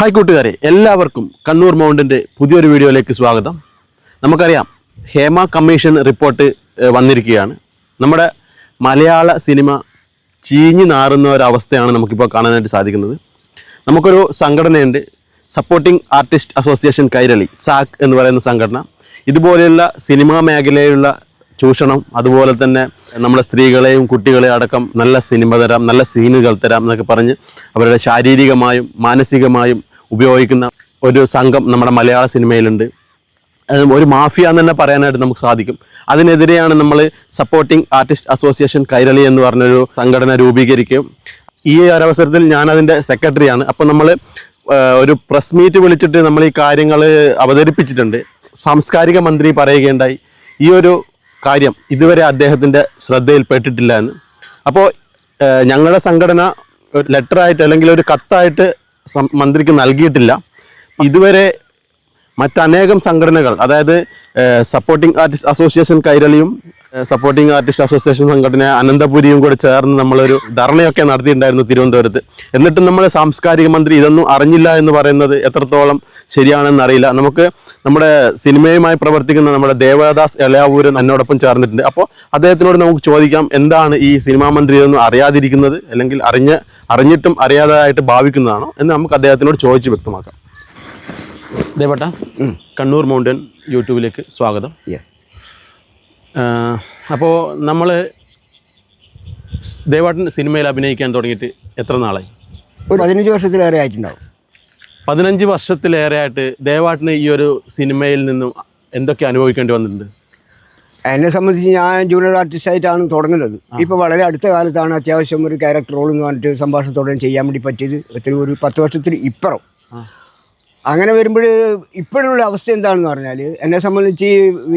Hi കൂട്ടുകാരെ. എല്ലാവർക്കും കണ്ണൂർ മൗണ്ടിന്റെ പുതിയൊരു വീഡിയോയിലേക്ക് സ്വാഗതം. നമുക്കറിയാം ഹേമ കമ്മീഷൻ റിപ്പോർട്ട് വന്നിരിക്കുകയാണ്. നമ്മുടെ മലയാള സിനിമ ചീഞ്ഞു നാറുന്ന ഒരവസ്ഥയാണ് നമുക്കിപ്പോൾ കാണാനായിട്ട് സാധിക്കുന്നത്. നമുക്കൊരു സംഘടനയുണ്ട് supporting artist association Kairali SAC എന്ന് പറയുന്ന സംഘടന. ഇതുപോലെയുള്ള സിനിമാ മേഖലയിലുള്ള ചൂഷണം അതുപോലെ തന്നെ നമ്മുടെ സ്ത്രീകളെയും കുട്ടികളെയും അടക്കം നല്ല സിനിമ തരാം നല്ല സീനുകൾ തരാം എന്നൊക്കെ പറഞ്ഞ് അവരുടെ ശാരീരികമായും മാനസികമായും ഉപയോഗിക്കുന്ന ഒരു സംഘം നമ്മുടെ മലയാള സിനിമയിലുണ്ട്. ഒരു മാഫിയ എന്ന് തന്നെ പറയാനായിട്ട് നമുക്ക് സാധിക്കും. അതിനെതിരെയാണ് നമ്മൾ സപ്പോർട്ടിംഗ് ആർട്ടിസ്റ്റ് അസോസിയേഷൻ കൈരളി എന്ന് പറഞ്ഞൊരു സംഘടന രൂപീകരിക്കും ഈ ഒരവസരത്തിൽ അതിന്റെ സെക്രട്ടറിയാണ് അപ്പോൾ നമ്മൾ ഒരു പ്രസ് മീറ്റ് വിളിച്ചിട്ട് നമ്മൾ ഈ കാര്യങ്ങൾ അവതരിപ്പിച്ചിട്ടുണ്ട്. സാംസ്കാരിക മന്ത്രി പറയുകയുണ്ടായി. ഈ ഒരു കാര്യം ഇതുവരെ അദ്ദേഹത്തിന്റെ ശ്രദ്ധയിൽപ്പെട്ടിട്ടില്ല എന്ന്. അപ്പോൾ ഞങ്ങളുടെ സംഘടന ഒരു ലെറ്ററായിട്ട് അല്ലെങ്കിൽ ഒരു കത്തായിട്ട് മന്ത്രിക്ക് നൽകിയിട്ടില്ല. ഇതുവരെ മറ്റനേകം സംഘടനകൾ അതായത് സപ്പോർട്ടിംഗ് ആർട്ടിസ്റ്റ് അസോസിയേഷൻ കൈരളിയും സപ്പോർട്ടിംഗ് ആർട്ടിസ്റ്റ് അസോസിയേഷൻ സംഘടന അനന്തപുരിയും കൂടെ ചേർന്ന് നമ്മളൊരു ധർണയൊക്കെ നടത്തിയിട്ടുണ്ടായിരുന്നു തിരുവനന്തപുരത്ത്. എന്നിട്ടും നമ്മുടെ സാംസ്കാരിക മന്ത്രി ഇതൊന്നും അറിഞ്ഞില്ല എന്ന് പറയുന്നത് എത്രത്തോളം ശരിയാണെന്ന് അറിയില്ല. നമുക്ക് നമ്മുടെ സിനിമയുമായി പ്രവർത്തിക്കുന്ന നമ്മുടെ ദേവദാസ് എളയാവൂര് എന്നോടൊപ്പം ചേർന്നിട്ടുണ്ട്. അപ്പോൾ അദ്ദേഹത്തിനോട് നമുക്ക് ചോദിക്കാം എന്താണ് ഈ സിനിമാ മന്ത്രി ഇതൊന്നും അറിയാതിരിക്കുന്നത്? അല്ലെങ്കിൽ അറിഞ്ഞ് അറിഞ്ഞിട്ടും അറിയാതായിട്ട് ഭാവിക്കുന്നതാണോ? എന്ന് നമുക്ക് അദ്ദേഹത്തിനോട് ചോദിച്ച് വ്യക്തമാക്കാം. ദേവട്ട കണ്ണൂർ മൗണ്ടൻ യൂട്യൂബിലേക്ക് സ്വാഗതം. അപ്പോൾ നമ്മൾ ദേവാട്ടൻ സിനിമയിൽ അഭിനയിക്കാൻ തുടങ്ങിയിട്ട് എത്ര നാളായി? ഒരു പതിനഞ്ച് വർഷത്തിലേറെ ആയിട്ടുണ്ടാവും. പതിനഞ്ച് വർഷത്തിലേറെ ആയിട്ട് ദേവാട്ടിന് ഈ ഒരു സിനിമയിൽ നിന്നും എന്തൊക്കെ അനുഭവിക്കേണ്ടി വന്നിട്ടുണ്ട്? എന്നെ സംബന്ധിച്ച് ഞാൻ ജൂനിയർ ആർട്ടിസ്റ്റ് ആയിട്ടാണ് തുടങ്ങുന്നത്. ഇപ്പോൾ വളരെ അടുത്ത കാലത്താണ് അത്യാവശ്യം ഒരു ക്യാരക്ടർ റോൾ എന്ന് പറഞ്ഞിട്ട് സംഭാഷണത്തോടെ ചെയ്യാൻ വേണ്ടി പറ്റിയത്. ഒത്തിരി ഒരു പത്ത് വർഷത്തിന് ഇപ്പുറം. അങ്ങനെ വരുമ്പോൾ ഇപ്പോഴുള്ള അവസ്ഥ എന്താണെന്ന് പറഞ്ഞാൽ എന്നെ സംബന്ധിച്ച്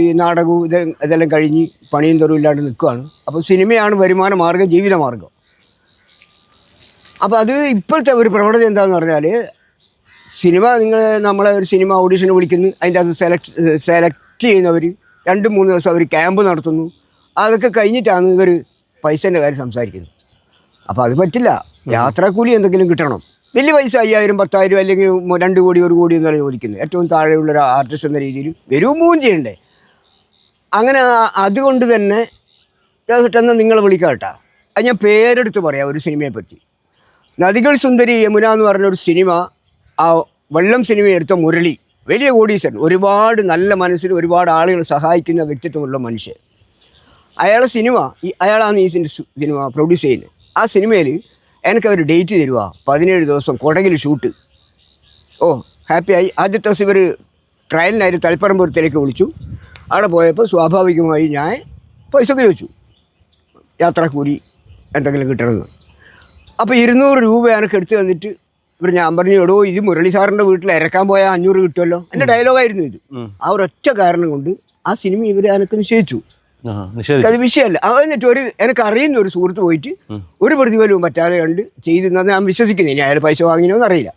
ഈ നാടകവും ഇത് ഇതെല്ലാം കഴിഞ്ഞ് പണിയും തൊറും ഇല്ലാണ്ട് നിൽക്കുകയാണ് അപ്പോൾ സിനിമയാണ് വരുമാന മാർഗം ജീവിത മാർഗം. അപ്പോൾ അത് ഇപ്പോഴത്തെ ഒരു പ്രവണത എന്താണെന്ന് പറഞ്ഞാൽ സിനിമ നിങ്ങൾ നമ്മളെ ഒരു സിനിമ ഓഡീഷന് വിളിക്കുന്നു അതിന്റെ അത് സെലക്ട് സെലക്ട് ചെയ്യുന്നവർ രണ്ട് മൂന്ന് ദിവസം അവർ ക്യാമ്പ് നടത്തുന്നു. അതൊക്കെ കഴിഞ്ഞിട്ടാണ് ഇവർ പൈസേന്റെ കാര്യം സംസാരിക്കുന്നത്. അപ്പോൾ അത് പറ്റില്ല. യാത്രാക്കൂലി എന്തെങ്കിലും കിട്ടണം. വലിയ പൈസ അയ്യായിരം പത്തായിരം അല്ലെങ്കിൽ രണ്ട് കോടി ഒരു കോടി എന്നല്ല ചോദിക്കുന്നത്. ഏറ്റവും താഴെയുള്ള ഒരു ആർട്ടിസ്റ്റ് എന്ന രീതിയിൽ വരും മൂവും ചെയ്യണ്ടേ? അങ്ങനെ അതുകൊണ്ട് തന്നെ കേട്ടെന്ന് നിങ്ങൾ വിളിക്കാട്ടാ. അത് ഞാൻ പേരെടുത്ത് പറയാം ഒരു സിനിമയെ പറ്റി നദികൾ സുന്ദരി യമുന എന്ന് പറഞ്ഞ ഒരു സിനിമ ആ വെള്ളം സിനിമ എടുത്ത മുരളി വലിയ കോടീശ്വരൻ ഒരുപാട് നല്ല മനസ്സിൽ ഒരുപാട് ആളുകൾ സഹായിക്കുന്ന വ്യക്തിത്വമുള്ള മനുഷ്യൻ. അയാളെ സിനിമ ഈ അയാളാണ് ഈ സിനിമ പ്രൊഡ്യൂസ് ചെയ്യുന്നത്. ആ സിനിമയിൽ എനിക്ക് അവർ ഡേറ്റ് തരുക പതിനേഴ് ദിവസം കൊടകിൽ ഷൂട്ട്. ഓ ഹാപ്പിയായി. ആദ്യത്തെ ദിവസം ഇവർ ട്രയലിനായിട്ട് തളിപ്പറമ്പുരത്തിലേക്ക് വിളിച്ചു. അവിടെ പോയപ്പോൾ സ്വാഭാവികമായി ഞാൻ പൈസ ഒക്കെ ചോദിച്ചു. യാത്രാക്കൂലി എന്തെങ്കിലും കിട്ടണമെന്ന്. അപ്പോൾ ഇരുന്നൂറ് രൂപ എനിക്ക് എടുത്ത് തന്നിട്ട് ഇവർ ഞാൻ പറഞ്ഞു എടോ ഇത് മുരളി സാറിന്റെ വീട്ടിൽ ഇറക്കാൻ പോയാൽ അഞ്ഞൂറ് കിട്ടുമല്ലോ. എന്റെ ഡയലോഗായിരുന്നു ഇത്. ആ ഒരൊറ്റ കാരണം കൊണ്ട് ആ സിനിമ ഇവർ എനിക്ക് നിശ്ചയിച്ചു. അത് വിഷയമല്ല എന്നിട്ട് ഒരു എനിക്ക് അറിയുന്ന ഒരു സുഹൃത്ത് പോയിട്ട്. ഒരു പ്രതിഫലവും പറ്റാതെ കണ്ട് ചെയ്തെന്ന് ഞാൻ വിശ്വസിക്കുന്നില്ല. ഇനി അയാൾ പൈസ വാങ്ങിനോന്ന് അറിയില്ല.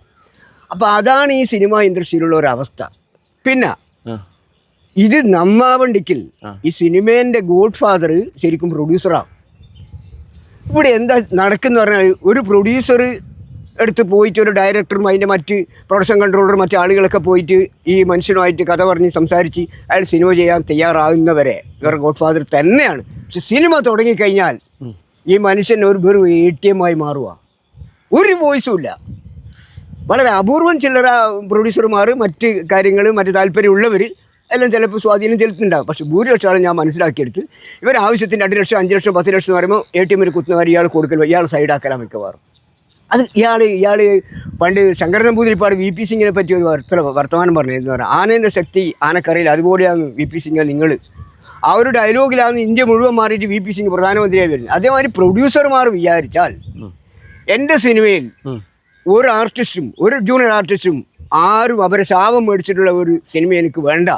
അപ്പോൾ അതാണ് ഈ സിനിമ ഇൻഡസ്ട്രിയിലുള്ള ഒരു അവസ്ഥ. പിന്നെ ഇത് നമ്മാവണ്ടിക്കിൽ ഈ സിനിമേന്റെ ഗോഡ് ഫാദർ ശരിക്കും പ്രൊഡ്യൂസറാണ് ഇവിടെ എന്താ നടക്കുന്ന പറഞ്ഞാൽ ഒരു പ്രൊഡ്യൂസർ എടുത്ത് പോയിട്ട് ഒരു ഡയറക്ടറും അതിന്റെ മറ്റ് പ്രൊഡക്ഷൻ കൺട്രോളറും മറ്റു ആളുകളൊക്കെ പോയിട്ട് ഈ മനുഷ്യനുമായിട്ട് കഥ പറഞ്ഞ് സംസാരിച്ച് അയാൾ സിനിമ ചെയ്യാൻ തയ്യാറാകുന്നവരെ ഇവരുടെ ഗോഡ് ഫാദർ തന്നെയാണ്. പക്ഷെ സിനിമ തുടങ്ങിക്കഴിഞ്ഞാൽ. ഈ മനുഷ്യൻ ഒരു വെറും എ ടി എം ആയി മാറുക ഒരു വോയിസും ഇല്ല. വളരെ അപൂർവം ചില്ലറ പ്രൊഡ്യൂസർമാർ മറ്റ് കാര്യങ്ങൾ മറ്റ് താല്പര്യമുള്ളവർ എല്ലാം ചിലപ്പോൾ സ്വാധീനം ചെലുത്തുന്നുണ്ടാകും പക്ഷേ ഭൂരിപക്ഷം ആളും ഞാൻ മനസ്സിലാക്കിയെടുത്ത് ഇവർ ആവശ്യത്തിന് രണ്ട് ലക്ഷം അഞ്ച് ലക്ഷം പത്ത് ലക്ഷം എന്ന് പറയുമ്പോൾ എ ടി എമ്മിൽ കുത്തുന്നവർ ഇയാൾ കൊടുക്കലോ ഇയാൾ സൈഡാക്കലാണ് മിക്കവാറും. അത് ഇയാൾ ഇയാൾ പണ്ട് ശങ്കര നമ്പൂതിരിപ്പാട് വി പി സിംഗിനെ പറ്റി ഒരു വർത്ത വർത്തമാനം പറഞ്ഞിരുന്നു പറയാം ആനേന്റെ ശക്തി ആനക്കറിയില്ല അതുപോലെയാണ് വി പി സിംഗ് നിങ്ങൾ ആ ഒരു ഡയലോഗിലാണ് ഇന്ത്യ മുഴുവൻ മാറിയിട്ട് വി പി സിംഗ് പ്രധാനമന്ത്രിയായി വരുന്നത്. അതേമാതിരി പ്രൊഡ്യൂസർമാർ വിചാരിച്ചാൽ എന്റെ സിനിമയിൽ ഒരു ആർട്ടിസ്റ്റും ഒരു ജൂനിയർ ആർട്ടിസ്റ്റും ആരും അവരെ ശാപം മേടിച്ചിട്ടുള്ള ഒരു സിനിമ എനിക്ക് വേണ്ട.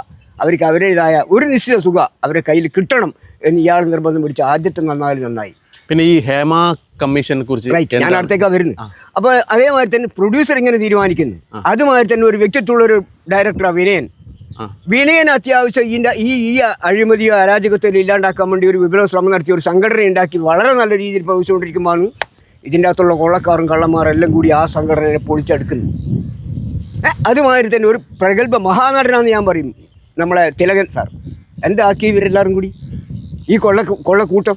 അവർക്ക് അവരുടേതായ ഒരു നിശ്ചിത സുഖ അവരുടെ കയ്യിൽ കിട്ടണം എന്ന് ഇയാൾ നിർബന്ധം പിടിച്ച് ആദ്യത്തെ നന്നായാലും നന്നായി. പിന്നെ ഈ ഹേമ കമ്മീഷനെ കുറിച്ച് ഞാൻ അടുത്തേക്കാ വരുന്നത്. അപ്പൊ അതേമാതിരി തന്നെ പ്രൊഡ്യൂസർ ഇങ്ങനെ തീരുമാനിക്കുന്നു. അതുമാതിരി തന്നെ ഒരു വ്യക്തിത്വമുള്ള ഒരു ഡയറക്ടറാണ് വിനയൻ. വിനയൻ അത്യാവശ്യം ഇതിന്റെ ഈ ഈ അഴിമതിയോ അരാജകത്വം ഇല്ലാണ്ടാക്കാൻ വേണ്ടി ഒരു വിപുല ശ്രമം നടത്തി ഒരു സംഘടന ഉണ്ടാക്കി വളരെ നല്ല രീതിയിൽ പ്രവർത്തിച്ചുകൊണ്ടിരിക്കുമ്പോഴാണ് ഇതിന്റെ അകത്തുള്ള കൊള്ളക്കാരും കള്ളന്മാരും എല്ലാം കൂടി ആ സംഘടനയെ പൊളിച്ചെടുക്കുന്നു അതുമാതിരി തന്നെ ഒരു പ്രഗത്ഭ മഹാനടനാന്ന് ഞാൻ പറയും നമ്മളെ തിലകൻ സാർ. എന്താക്കി ഇവരെല്ലാവരും കൂടി? ഈ കൊള്ള കൊള്ളക്കൂട്ടം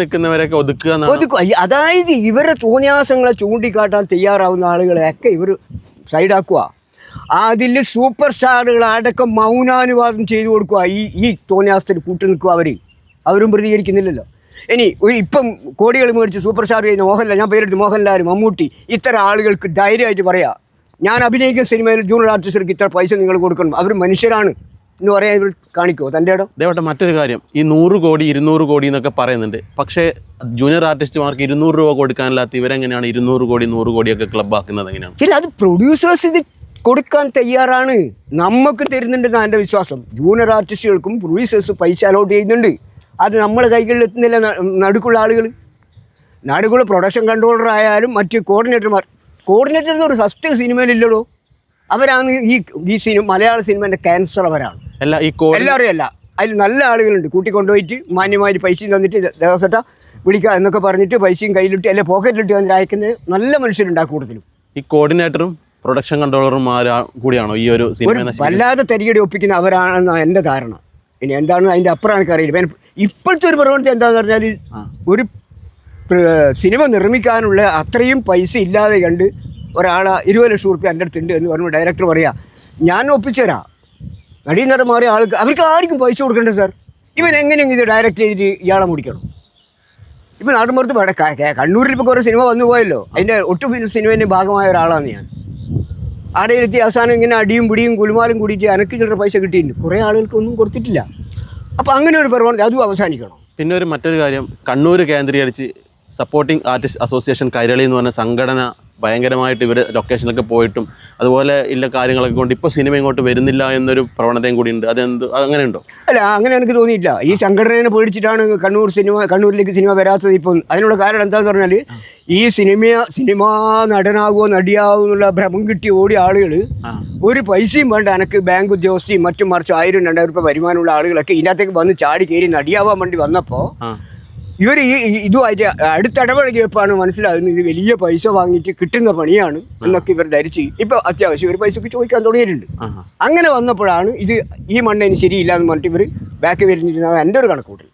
നിൽക്കുന്നവരൊക്കെ ഒതുക്കുക അതായത് ഇവരുടെ തോന്നിയാസങ്ങളെ ചൂണ്ടിക്കാട്ടാൻ തയ്യാറാവുന്ന ആളുകളെയൊക്കെ ഇവർ സൈഡാക്കുക അതിൽ സൂപ്പർ സ്റ്റാറുകൾ അടക്കം മൗനാനുവാദം ചെയ്തു കൊടുക്കുക ഈ ഈ തോന്നിയാസത്തിന് കൂട്ടു നിൽക്കുക അവർ അവരും പ്രതികരിക്കുന്നില്ലല്ലോ. ഇനി ഇപ്പം കോടികൾ മേടിച്ച് സൂപ്പർ സ്റ്റാർ ചെയ്യുന്ന മോഹൻലാൽ ഞാൻ പേരെടുത്ത് മോഹൻലാൽ മമ്മൂട്ടി ഇത്തരം ആളുകൾക്ക് ധൈര്യമായിട്ട് പറയാം. ഞാൻ അഭിനയിക്കുന്ന സിനിമയിൽ ജൂനിയർ ആർട്ടിസ്റ്റർക്ക് ഇത്ര പൈസ നിങ്ങൾ കൊടുക്കണം. അവർ മനുഷ്യരാണ്. എന്ന് പറയാൻ ഇവർ കാണിക്കുമോ തന്റെ ഇടം? ദേവട്ടെ മറ്റൊരു കാര്യം. ഈ നൂറ് കോടി ഇരുന്നൂറ് കോടി എന്നൊക്കെ പറയുന്നുണ്ട്. പക്ഷേ ജൂനിയർ ആർട്ടിസ്റ്റുമാർക്ക് ഇരുന്നൂറ് രൂപ കൊടുക്കാനില്ലാത്ത ഇവരെങ്ങനെയാണ് ഇരുന്നൂറ് കോടി നൂറ് കോടിയൊക്കെ ക്ലബ് ആക്കുന്നത് എങ്ങനെയാണ്? ഇല്ല അത് പ്രൊഡ്യൂസേഴ്സ് ഇത് കൊടുക്കാൻ തയ്യാറാണ്. നമുക്ക് തരുന്നുണ്ടെന്നാണ് എന്റെ വിശ്വാസം. ജൂനിയർ ആർട്ടിസ്റ്റുകൾക്കും പ്രൊഡ്യൂസേഴ്സ് പൈസ അലോട്ട് ചെയ്യുന്നുണ്ട്. അത് നമ്മളെ കൈകളിൽ എത്തുന്നില്ല നടുക്കുള്ള ആളുകൾ നടുക്കുള്ള പ്രൊഡക്ഷൻ കൺട്രോളർ ആയാലും മറ്റ് കോർഡിനേറ്റർമാർ കോർഡിനേറ്റർ ഒരു ഫസ്റ്റ് സിനിമയിലില്ലടോ അവരാണ് ഈ ഈ സിനിമ മലയാള സിനിമേന്റെ ക്യാൻസർ അവരാണ്. അല്ല ഈ എല്ലാവരും അല്ല. അതിൽ നല്ല ആളുകളുണ്ട്. കൂട്ടി കൊണ്ടുപോയിട്ട് മാന്യമായിട്ട് പൈസയും തന്നിട്ട് ദേവസ്വട്ട വിളിക്കുക എന്നൊക്കെ പറഞ്ഞിട്ട് പൈസയും കയ്യിലിട്ട് അല്ലെ പോക്കറ്റിലിട്ട് വന്നിട്ട് അയക്കുന്ന നല്ല മനുഷ്യരുണ്ട് ആ കൂടുതലും ഈ കോർഡിനേറ്ററും പ്രൊഡക്ഷൻ കൺട്രോളറും ആരാ കൂടിയാണോ ഈ ഒരു സിനിമ വല്ലാതെ തരികടി ഒപ്പിക്കുന്ന അവരാണെന്നാണ് എന്റെ ധാരണ. ഇനി എന്താണ് അതിന്റെ അപ്പുറം എനിക്കറിയില്ല ഇപ്പോഴത്തെ ഒരു പ്രവണത എന്താണെന്ന് പറഞ്ഞാൽ ഒരു സിനിമ നിർമ്മിക്കാനുള്ള അത്രയും പൈസ ഇല്ലാതെ കണ്ട് ഒരാൾ ഇരുപത് ലക്ഷം റുപ്യ എന്റെ അടുത്തുണ്ട് എന്ന് പറഞ്ഞു ഡയറക്ടർ പറയാ ഞാൻ ഒപ്പിച്ചു തരാം നടീനടൻ മാറിയ ആൾക്ക് അവർക്ക് ആർക്കും പൈസ കൊടുക്കണ്ടേ സാർ? ഇവൻ എങ്ങനെയെങ്കിലും ഇത് ഡയറക്റ്റ് ചെയ്തിട്ട് ഇയാളെ മുടിക്കണം? ഇപ്പം നാട്ടുമ്പുറത്ത് ക- കണ്ണൂരിൽ ഇപ്പോൾ കുറേ സിനിമ വന്നു പോയല്ലോ. അതിന്റെ ഒട്ടും സിനിമേന്റെ ഭാഗമായ ഒരാളാണ് ഞാൻ. അവിടെ എത്തി അവസാനം ഇങ്ങനെ അടിയും പിടിയും കുലുമാലും കൂടിയിട്ട് അനക്ക് ചിലർ പൈസ കിട്ടിയിട്ടുണ്ട്. കുറേ ആളുകൾക്ക് ഒന്നും കൊടുത്തിട്ടില്ല. അപ്പോൾ അങ്ങനെ ഒരു പരിപാടി അതും അവസാനിക്കണം. പിന്നെ ഒരു മറ്റൊരു കാര്യം കണ്ണൂർ കേന്ദ്രീകരിച്ച് സപ്പോർട്ടിംഗ് ആർട്ടിസ്റ്റ് അസോസിയേഷൻ കൈരളി എന്ന് പറഞ്ഞ സംഘടന ഭയങ്കരമായിട്ട് ഇവർ ലൊക്കേഷനിലൊക്കെ പോയിട്ടും അതുപോലെ ഇല്ല കാര്യങ്ങളൊക്കെ കൊണ്ട് ഇപ്പോൾ സിനിമ ഇങ്ങോട്ട് വരുന്നില്ല എന്നൊരു പ്രവണതയും കൂടി ഉണ്ട്. അതെന്ത് അങ്ങനെ ഉണ്ടോ അല്ല അങ്ങനെ എനിക്ക് തോന്നിയില്ല ഈ സംഘടനയെ പേടിച്ചിട്ടാണ് കണ്ണൂർ സിനിമ കണ്ണൂരിലേക്ക് സിനിമ വരാത്തത് ഇപ്പം. അതിനുള്ള കാരണം എന്താന്ന് പറഞ്ഞാൽ ഈ സിനിമ സിനിമാ നടനാകുമോ നടിയാകുമോ എന്നുള്ള ഭ്രമം കിട്ടി ഓടിയ ആളുകൾ ഒരു പൈസയും വേണ്ട. എനിക്ക് ബാങ്ക് ഉദ്യോഗസ്ഥയും മറ്റും മറിച്ച് ആയിരം രണ്ടായിരം രൂപ വരുമാനമുള്ള ആളുകളൊക്കെ ഇതിനകത്തേക്ക് വന്ന് ചാടി കയറി നടിയാവാൻ വേണ്ടി വന്നപ്പോൾ ഇവർ ഈ ഇതുമായിട്ട് അടുത്തിടപഴകിയപ്പോഴാണ് മനസ്സിലാകുന്നത്. ഇത് വലിയ പൈസ വാങ്ങിയിട്ട് കിട്ടുന്ന പണിയാണ് എന്നൊക്കെ ഇവർ ധരിച്ച് ഇപ്പൊ അത്യാവശ്യം ഇവർ പൈസക്ക് ചോദിക്കാൻ തുടങ്ങിയിട്ടുണ്ട്. അങ്ങനെ വന്നപ്പോഴാണ് ഇത് ഈ മണ്ണിന് ശരിയില്ല എന്ന് പറഞ്ഞിട്ട് ഇവർ ബാക്ക് വരുന്നിരുന്നത് എന്റെ ഒരു കണക്കൂട്ടൽ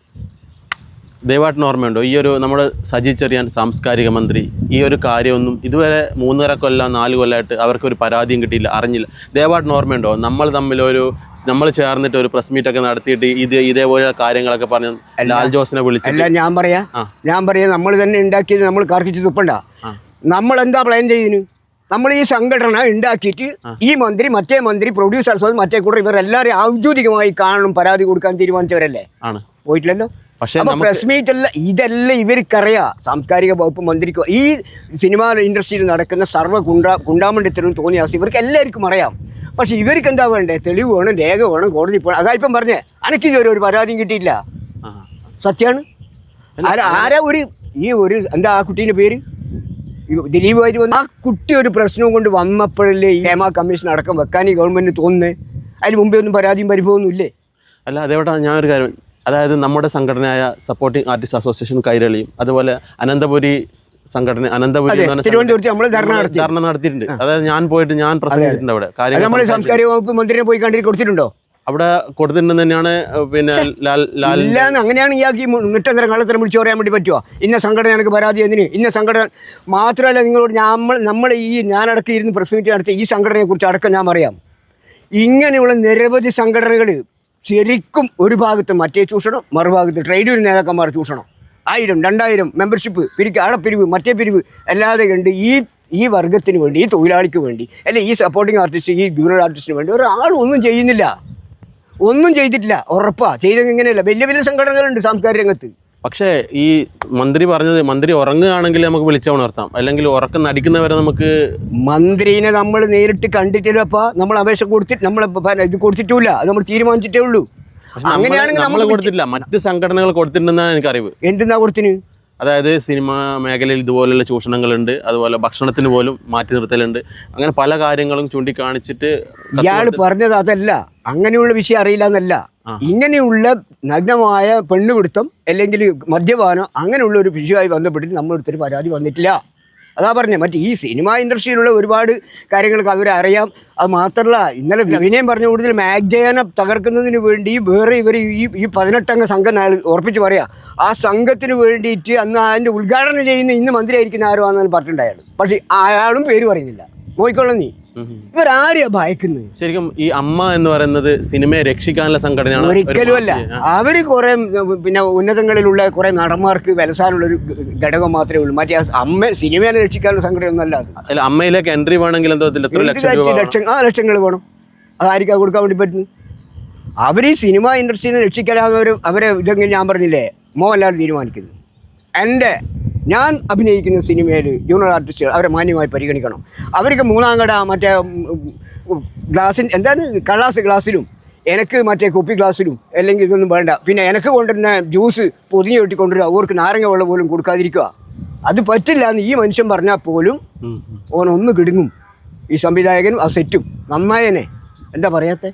ദയവായിട്ട് ഓർമ്മയുണ്ടോ? ഈ ഒരു നമ്മുടെ സജി ചെറിയാൻ സാംസ്കാരിക മന്ത്രി ഈ ഒരു കാര്യമൊന്നും ഇതുവരെ മൂന്നര കൊല്ലം നാല് കൊല്ലമായിട്ട് അവർക്കൊരു പരാതിയും കിട്ടിയില്ല അറിഞ്ഞില്ല. ദയവായിട്ട് ഓർമ്മയുണ്ടോ? നമ്മൾ തമ്മിലൊരു നമ്മൾ ചേർന്നിട്ട് ഒരു പ്രസ് മീറ്റ് ഒക്കെ നടത്തിയിട്ട് ഇത് ഇതേപോലെ കാര്യങ്ങളൊക്കെ പറഞ്ഞു ലാൽ ജോസിനെ വിളിച്ചു അല്ല ഞാൻ പറയാ. ഞാൻ പറയാ നമ്മൾ തന്നെ ഉണ്ടാക്കിയത് നമ്മൾ കർക്കിച്ച് തുപ്പണ്ട. നമ്മൾ എന്താ പ്ലാൻ ചെയ്യുന്നു നമ്മൾ ഈ സംഘടന ഉണ്ടാക്കിയിട്ട് ഈ മന്ത്രി മറ്റേ മന്ത്രി പ്രൊഡ്യൂസേഴ്സ് മറ്റേ കൂടെ ഇവരെല്ലാവരും ഔദ്യോഗികമായി കാണണം പരാതി കൊടുക്കാൻ തീരുമാനിച്ചവരല്ലേ? ആണ്. പോയിട്ടില്ലല്ലോ? പക്ഷേ പ്രസ് മീറ്റ് അല്ല ഇതെല്ലാം ഇവർക്കറിയാം. സാംസ്കാരിക വകുപ്പ് മന്ത്രിക്ക് ഈ സിനിമാ ഇൻഡസ്ട്രിയിൽ നടക്കുന്ന സർവ കുണ്ടാ കുണ്ടാമണ്ടിത്തരും തോന്നിയ അവസ്ഥ ഇവർക്ക് എല്ലാവർക്കും അറിയാം. പക്ഷെ ഇവർക്ക് എന്താ വേണ്ടേ? തെളിവ് വേണം രേഖ വേണം കോടതി പോകണം അതാ ഇപ്പം പറഞ്ഞേ അനക്ക് ഇതുവരെ ഒരു പരാതിയും കിട്ടിയില്ല. സത്യമാണ് ആരാ ഒരു ഈ ഒരു എന്താ ആ കുട്ടീന്റെ പേര്? ദിലീപ് വാര്യ വന്ന് ആ കുട്ടി ഒരു പ്രശ്നവും കൊണ്ട് വന്നപ്പോഴല്ലേ ഈ ഹേമ കമ്മീഷൻ അടക്കം വെക്കാൻ ഈ ഗവൺമെന്റിന് തോന്നുന്നത് അതിന് മുമ്പേ ഒന്നും പരാതിയും പരിഭവമൊന്നുമില്ലേ അല്ല അതേവിടെ ഞാനൊരു കാര്യം അതായത് നമ്മുടെ സംഘടനയായ സപ്പോർട്ടിംഗ് ആർട്ടിസ്റ്റ് അസോസിയേഷൻ കൈരളിയും അതുപോലെ അനന്തപുരി സംഘടന അനന്തപുരി ധർണ നടത്തി. നടത്തിയിട്ടുണ്ട്. അതായത് ഞാൻ പോയിട്ട് ഞാൻ പ്രസംഗിച്ചിട്ടുണ്ട് അവിടെ. കാര്യങ്ങൾ സാംസ്കാരിക വകുപ്പ് മന്ത്രിനെ പോയി കണ്ടിട്ട് കൊടുത്തിട്ടുണ്ടോ? അവിടെ കൊടുത്തിട്ടുണ്ടെന്ന് തന്നെയാണ് പിന്നെ ലാൽ ലാൽ അങ്ങനെയാണെങ്കിൽ ഇയാൾക്ക് ഈ കള്ളത്തരം വിളിച്ചു പറയാൻ വേണ്ടി പറ്റുമോ ഇന്ന സംഘടന എനിക്ക് പരാതി എന്തിന്? ഇന്ന സംഘടന മാത്രമല്ല നിങ്ങളോട് നമ്മൾ നമ്മൾ ഈ ഞാനടക്കം ഇരുന്ന് പ്രസ് മീറ്റ് നടത്തിയ ഈ സംഘടനയെ കുറിച്ച് അടക്കം ഞാൻ പറയാം. ഇങ്ങനെയുള്ള നിരവധി സംഘടനകൾ ശരിക്കും ഒരു ഭാഗത്ത് മറ്റേ ചൂഷണം മറുഭാഗത്ത് ട്രേഡ് യൂണിയൻ നേതാക്കന്മാർ ചൂഷണം. ആയിരം രണ്ടായിരം മെമ്പർഷിപ്പ് പിരിക്ക് ആടെ പിരിവ് മറ്റേ പിരിവ് അല്ലാതെ കണ്ട് ഈ ഈ വർഗത്തിന് വേണ്ടി ഈ തൊഴിലാളിക്ക് വേണ്ടി അല്ലെ ഈ സപ്പോർട്ടിങ് ആർട്ടിസ്റ്റ് ഈ ജൂനിയർ ആർട്ടിസ്റ്റിന് വേണ്ടി ഒരാൾ ഒന്നും ചെയ്യുന്നില്ല. ഒന്നും ചെയ്തിട്ടില്ല ഉറപ്പാ. ചെയ്തെങ്കിൽ ഇങ്ങനെയല്ല. വലിയ വലിയ സംഘടനകളുണ്ട് സാംസ്കാരിക രംഗത്ത്. പക്ഷേ ഈ മന്ത്രി പറഞ്ഞത് മന്ത്രി ഉറങ്ങുകയാണെങ്കിൽ നമുക്ക് വിളിച്ച ഉണർത്താം. അല്ലെങ്കിൽ ഉറക്കം നടിക്കുന്നവരെ നമുക്ക് മന്ത്രിനെ നമ്മൾ നേരിട്ട് കണ്ടിട്ടില്ലപ്പാ നമ്മൾ അപേക്ഷ കൊടുത്തിട്ട് നമ്മൾ ഇത് കൊടുത്തിട്ടില്ല അത് നമ്മൾ തീരുമാനിച്ചിട്ടേ ഉള്ളൂ. അങ്ങനെയാണെങ്കിൽ നമ്മൾ കൊടുത്തിട്ടില്ല. മറ്റ് സംഘടനകൾ കൊടുത്തിട്ടുണ്ടെന്നാണ് എനിക്കറിവ്. എന്തിനാ കൊടുത്തിന്? അതായത് സിനിമ മേഖലയിൽ ഇതുപോലുള്ള ചൂഷണങ്ങളുണ്ട്. അതുപോലെ ഭക്ഷണത്തിന് പോലും മാറ്റി നിർത്തലുണ്ട്. അങ്ങനെ പല കാര്യങ്ങളും ചൂണ്ടിക്കാണിച്ചിട്ട് ഇയാൾ പറഞ്ഞത് അതല്ല. അങ്ങനെയുള്ള വിഷയം അറിയില്ല എന്നല്ല. ഇങ്ങനെയുള്ള നഗ്നമായ പെണ്ണുപിടുത്തം അല്ലെങ്കിൽ മദ്യപാനം അങ്ങനെയുള്ള ഒരു വിഷയമായി ബന്ധപ്പെട്ടിട്ട് നമ്മളെടുത്തൊരു പരാതി വന്നിട്ടില്ല. അതാ പറഞ്ഞത് മറ്റേ ഈ സിനിമ ഇൻഡസ്ട്രിയിലുള്ള ഒരുപാട് കാര്യങ്ങൾക്ക് അവരെ അറിയാം. അത് മാത്രമല്ല ഇന്നലെ വിനയം പറഞ്ഞ കൂടുതൽ മാഗ്ജയനെ തകർക്കുന്നതിന് വേണ്ടി വേറെ ഇവർ ഈ ഈ പതിനെട്ടംഗ സംഘം ഉറപ്പിച്ച് പറയാം ആ സംഘത്തിന് വേണ്ടിയിട്ട് അന്ന് അതിന്റെ ഉദ്ഘാടനം ചെയ്യുന്ന ഇന്ന് മന്ത്രിയായിരിക്കുന്ന ആരോ ആണെന്ന് പറഞ്ഞിട്ടുണ്ടായാലും പക്ഷേ അയാളും പേര് പറയുന്നില്ല. നോക്കിക്കൊള്ളാം നീ. ഇവരാരെയാ ഭയക്കുന്നത്? ശരിക്കും ഈ അമ്മ എന്ന് പറയുന്നത് സിനിമയെ രക്ഷിക്കാനുള്ള സംഘടനയാണ് ഒരു ഒരിക്കലും അല്ല. അവർ കുറെ പിന്നെ ഉന്നതങ്ങളിലുള്ള കുറെ നടന്മാർക്ക് വിലസാനുള്ള ഒരു ഘടകം മാത്രമേ ഉള്ളൂ. മറ്റേ അമ്മ സിനിമയെ രക്ഷിക്കാനുള്ള സംഘടന ഒന്നല്ല അല്ല അമ്മയിലേക്ക് എൻട്രി വേണമെങ്കിൽ എന്തോ ലക്ഷം ആ ലക്ഷങ്ങൾ വേണം. അതായിരിക്കാ കൊടുക്കാൻ വേണ്ടി പറ്റുന്നു അവർ ഈ സിനിമ ഇൻഡസ്ട്രീനെ രക്ഷിക്കാനാകുന്നവർ അവരെ ഇതെങ്കിലും ഞാൻ പറഞ്ഞില്ലേ? മോഹൻലാൽ തീരുമാനിക്കുന്നു. എന്റെ ഞാൻ അഭിനയിക്കുന്ന സിനിമയിൽ ജൂനിയർ ആർട്ടിസ്റ്റുകൾ അവരെ മാന്യമായി പരിഗണിക്കണം. അവർക്ക് മൂന്നാം കട മറ്റേ ഗ്ലാസിൻ എന്താണ്? കള്ളാസ് ഗ്ലാസ്സിലും എനിക്ക് മറ്റേ കുപ്പി ഗ്ലാസ്സിലും അല്ലെങ്കിൽ ഇതൊന്നും വേണ്ട. പിന്നെ എനിക്ക് കൊണ്ടുവരുന്ന ജ്യൂസ് പൊതിഞ്ഞ് കെട്ടി കൊണ്ടുവരിക അവർക്ക് നാരങ്ങ വെള്ളം പോലും കൊടുക്കാതിരിക്കുക. അത് പറ്റില്ല എന്ന് ഈ മനുഷ്യൻ പറഞ്ഞാൽ പോലും ഓനൊന്ന് ഓൻ ഒന്ന് കിടുങ്ങും. ഈ സംവിധായകനും ആ സെറ്റും. നന്നായനെ. എന്താ പറയാത്തെ?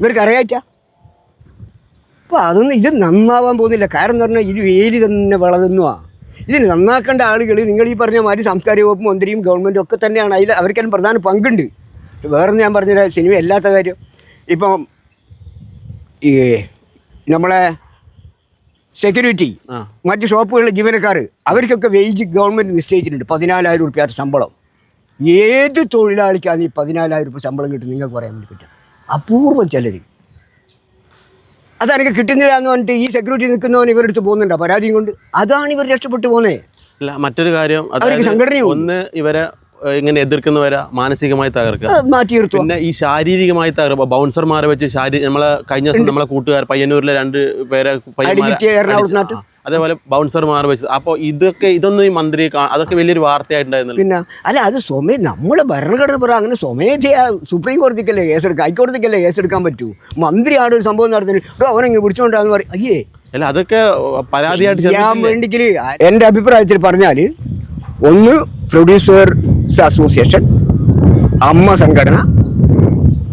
ഇവർക്ക് അറിയാച്ച അപ്പോൾ അതൊന്നും ഇത് നന്നാവാൻ പോകുന്നില്ല. കാരണം എന്ന് പറഞ്ഞാൽ ഇത് വേലി തന്നെ വളരുന്നുവാ ഇതിന് നന്നാക്കേണ്ട ആളുകൾ നിങ്ങൾ ഈ പറഞ്ഞ മാതിരി സാംസ്കാരിക വകുപ്പ് മന്ത്രിയും ഗവൺമെന്റും ഒക്കെ തന്നെയാണ്. അതിൽ അവർക്കെല്ലാം പ്രധാന പങ്കുണ്ട്. വേറെ ഞാൻ പറഞ്ഞ സിനിമ അല്ലാത്ത കാര്യം. ഇപ്പം ഈ നമ്മളെ സെക്യൂരിറ്റി മറ്റ് ഷോപ്പുകളിലെ ജീവനക്കാർ അവർക്കൊക്കെ വേജ് ഗവൺമെന്റ് നിശ്ചയിച്ചിട്ടുണ്ട്. പതിനാലായിരം റുപ്യ ശമ്പളം. ഏത് തൊഴിലാളിക്കാണ് ഈ പതിനാലായിരം റുപ്യ ശമ്പളം കിട്ടും നിങ്ങൾക്ക് പറയാൻ വേണ്ടി പറ്റും. അപൂർവം ചിലർ അതെനിക്ക് കിട്ടുന്നില്ല എന്ന് പറഞ്ഞിട്ട് ഈ സെക്യൂരിറ്റി നിൽക്കുന്നവൻ ഇവരെടുത്ത് പോകുന്നുണ്ട്? പരാതിയും കൊണ്ട്? അതാണ് ഇവർ രക്ഷപ്പെട്ടു പോകുന്നത് അല്ല മറ്റൊരു കാര്യം ഒന്ന് ഇവരെ ഇങ്ങനെ എതിർക്കുന്നവരെ മാനസികമായി തകർക്കുക. മാറ്റി പിന്നെ ഈ ശാരീരികമായി തകർക്കുക ബൗൺസർമാരെ വെച്ച് ശാരീരിക നമ്മളെ കഴിഞ്ഞ ദിവസം നമ്മളെ കൂട്ടുകാർ പയ്യന്നൂരിലെ രണ്ട് പേരെ പയ്യന്മാരെ അതേപോലെ ബൗൺസർമാർ വെച്ച് അപ്പോൾ ഇതൊക്കെ ഇതൊന്നും ഈ മന്ത്രി അതൊക്കെ വലിയൊരു വാർത്തയായിട്ടുണ്ടായിരുന്നു പിന്നെ അല്ല അത് സ്വമേ നമ്മൾ ഭരണഘടന പറ അങ്ങനെ സ്വമേധയാ സുപ്രീം കോടതിക്കല്ലേ കേസെടുക്കുക ഹൈക്കോടതിക്കല്ലേ കേസെടുക്കാൻ പറ്റൂ? മന്ത്രിയാണ് ഒരു സംഭവം നടത്തുന്നത് അവനെങ്ങനെ പിടിച്ചോണ്ടാന്ന് പറയും അയ്യേ. അല്ല അതൊക്കെ പരാതിയായിട്ട് ചെയ്യാൻ വേണ്ടി എന്റെ അഭിപ്രായത്തിൽ പറഞ്ഞാൽ ഒന്ന് പ്രൊഡ്യൂസേഴ്സ് അസോസിയേഷൻ അമ്മ സംഘടന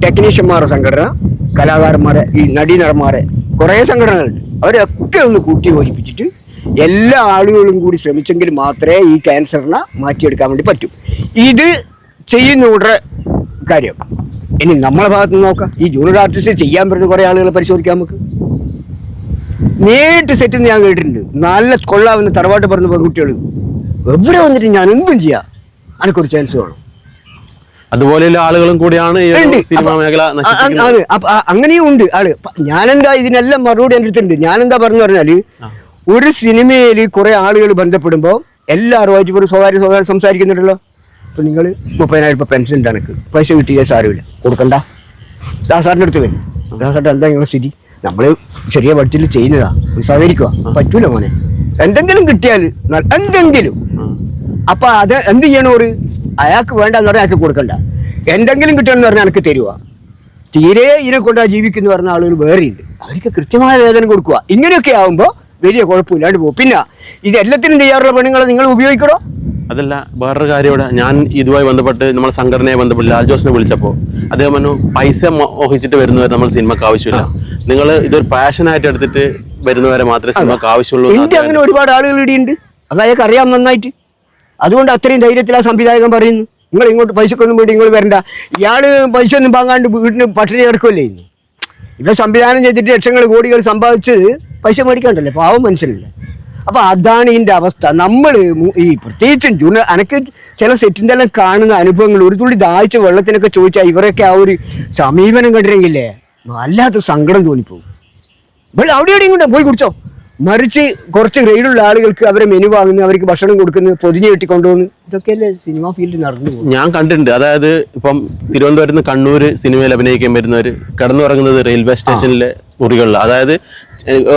ടെക്നീഷ്യന്മാരുടെ സംഘടന കലാകാരന്മാരെ ഈ നടീനടന്മാരെ കുറേ സംഘടനകളുണ്ട്. അവരൊക്കെ ഒന്ന് കൂട്ടി യോജിപ്പിച്ചിട്ട് എല്ലാ ആളുകളും കൂടി ശ്രമിച്ചെങ്കിൽ മാത്രമേ ഈ ക്യാൻസറിനെ മാറ്റിയെടുക്കാൻ വേണ്ടി പറ്റൂ. ഇത് ചെയ്യുന്നവരുടെ കാര്യം. ഇനി നമ്മളെ ഭാഗത്ത് നിന്ന് നോക്കാം. ഈ ജൂനിയർ ആർട്ടിസ്റ്റ് ചെയ്യാൻ പറ്റുന്ന കുറേ ആളുകളെ പരിശോധിക്കാം നമുക്ക്. നേരിട്ട് സെറ്റ് ഞാൻ കേട്ടിട്ടുണ്ട്. നല്ല കൊള്ളാവുന്ന തറവാട്ട് പറഞ്ഞ പെൺകുട്ടികൾ എവിടെ വന്നിട്ട് ഞാൻ എന്തും ചെയ്യാം. എനിക്കൊരു ചാൻസ് വേണം. അതുപോലെയുള്ള ആളുകളും കൂടിയാണ് ഈ ഒരു സിനിമാ മേഖല നശിപ്പിക്കുന്നത്. ആണ് അപ്പൊ ആ, അങ്ങനെയും ഉണ്ട് ആൾ. ഞാനെന്താ ഇതിനെല്ലാം മറുപടി എന്റെ അടുത്തുണ്ട്. ഞാനെന്താ പറഞ്ഞു പറഞ്ഞാൽ ഒരു സിനിമയിൽ കുറെ ആളുകൾ ബന്ധപ്പെടുമ്പോൾ എല്ലാവരുമായിട്ട് ഒരു സ്വകാര്യ സ്വകാര്യം സംസാരിക്കുന്നുണ്ടല്ലോ. അപ്പൊ നിങ്ങൾ മുപ്പതിനായിരം രൂപ പെൻഷൻ ഉണ്ട് എനിക്ക്. പൈസ കിട്ടിയ സാരമില്ല. കൊടുക്കണ്ട. ദാസാറിന്റെ അടുത്ത് വരും. ദാസാറിന്റെ എന്താ നിങ്ങളുടെ സ്ഥിതി? നമ്മൾ ചെറിയ ബഡ്ജറ്റിൽ ചെയ്യുന്നതാ. സഹകരിക്കുക പറ്റൂല മോനെ. എന്തെങ്കിലും കിട്ടിയാൽ എന്തെങ്കിലും. അപ്പൊ അത് എന്ത് ചെയ്യണോറ് അയാൾക്ക് വേണ്ടെന്ന് പറഞ്ഞാൽ അയാൾക്ക് കൊടുക്കണ്ട. എന്തെങ്കിലും കിട്ടണമെന്ന് പറഞ്ഞാൽ എനിക്ക് തരുക തീരെ ഇതിനെ കൊണ്ടാ ജീവിക്കുന്നു പറഞ്ഞ ആളുകൾ വേറെയുണ്ട്. അവർക്ക് കൃത്യമായ വേദന കൊടുക്കുക. ഇങ്ങനെയൊക്കെ ആവുമ്പോൾ വലിയ കുഴപ്പമില്ലാണ്ട് പോകും. പിന്നെ ഇത് എല്ലാത്തിനും തയ്യാറുള്ള പെണ്ണുങ്ങളെ നിങ്ങൾ ഉപയോഗിക്കണോ? അതല്ല വേറൊരു കാര്യം ഇവിടെ. ഞാൻ ഇതുമായി ബന്ധപ്പെട്ട് നമ്മൾ സംഘടനയെ ബന്ധപ്പെട്ട് ലാൽ ജോസിനെ വിളിച്ചപ്പോൾ അദ്ദേഹം പറഞ്ഞു പൈസ മോഹിച്ചിട്ട് വരുന്നവരെ നമ്മൾ സിനിമക്ക് ആവശ്യമില്ല. നിങ്ങൾ ഇതൊരു പാഷനായിട്ട് എടുത്തിട്ട് വരുന്നവരെ മാത്രമേ സിനിമക്ക് ആവശ്യമുള്ളൂ അങ്ങനെ ഒരുപാട് ആളുകൾ ഇടിയുണ്ട്. അത് അയാൾക്ക് അറിയാം നന്നായിട്ട്. അതുകൊണ്ട് അത്രയും ധൈര്യത്തിൽ ആ സംവിധായകൻ പറയുന്നു. നിങ്ങൾ ഇങ്ങോട്ട് പൈസക്കൊന്നും വേണ്ടി നിങ്ങൾ വരണ്ട. ഇയാൾ പൈസ ഒന്നും വാങ്ങാണ്ട് വീട്ടിന് പട്ടിണി കിടക്കുമല്ലേ ഇന്ന്? ഇവ സംവിധാനം ചെയ്തിട്ട് ലക്ഷങ്ങൾ കോടികൾ സമ്പാദിച്ച് പൈസ മേടിക്കണ്ടല്ലേ? പാവം മനുഷ്യനല്ലേ? അപ്പൊ അതാണ് ഇതിന്റെ അവസ്ഥ. നമ്മൾ ഈ പ്രത്യേകിച്ചും ജൂൺ അനക്ക് ചില സെറ്റിന്റെ എല്ലാം കാണുന്ന അനുഭവങ്ങൾ ഒരു തുള്ളി ദാഹിച്ച വെള്ളത്തിനൊക്കെ ചോദിച്ചാൽ ഇവരൊക്കെ ആ ഒരു സമീപനം കണ്ടിരുന്നെങ്കിലേ വല്ലാത്ത സങ്കടം തോന്നിപ്പോകും. അവിടെ എവിടെയും കൊണ്ട് പോയി കുടിച്ചോ. മറിച്ച് കുറച്ച് ഗ്രേഡുള്ള ആളുകൾക്ക് അവരെ മെനു വാങ്ങുന്നു അവർക്ക് ഭക്ഷണം കൊടുക്കുന്നു പൊതിഞ്ഞു കെട്ടി കൊണ്ടുപോകുന്നു ഇതൊക്കെയല്ലേ സിനിമാ ഫീൽഡിൽ നടന്നു ഞാൻ കണ്ടിട്ടുണ്ട്. അതായത് ഇപ്പം തിരുവനന്തപുരത്ത് കണ്ണൂർ സിനിമയിൽ അഭിനയിക്കാൻ വരുന്നവർ കിടന്നുറങ്ങുന്നത് റെയിൽവേ സ്റ്റേഷനിലെ മുറികളിൽ അതായത്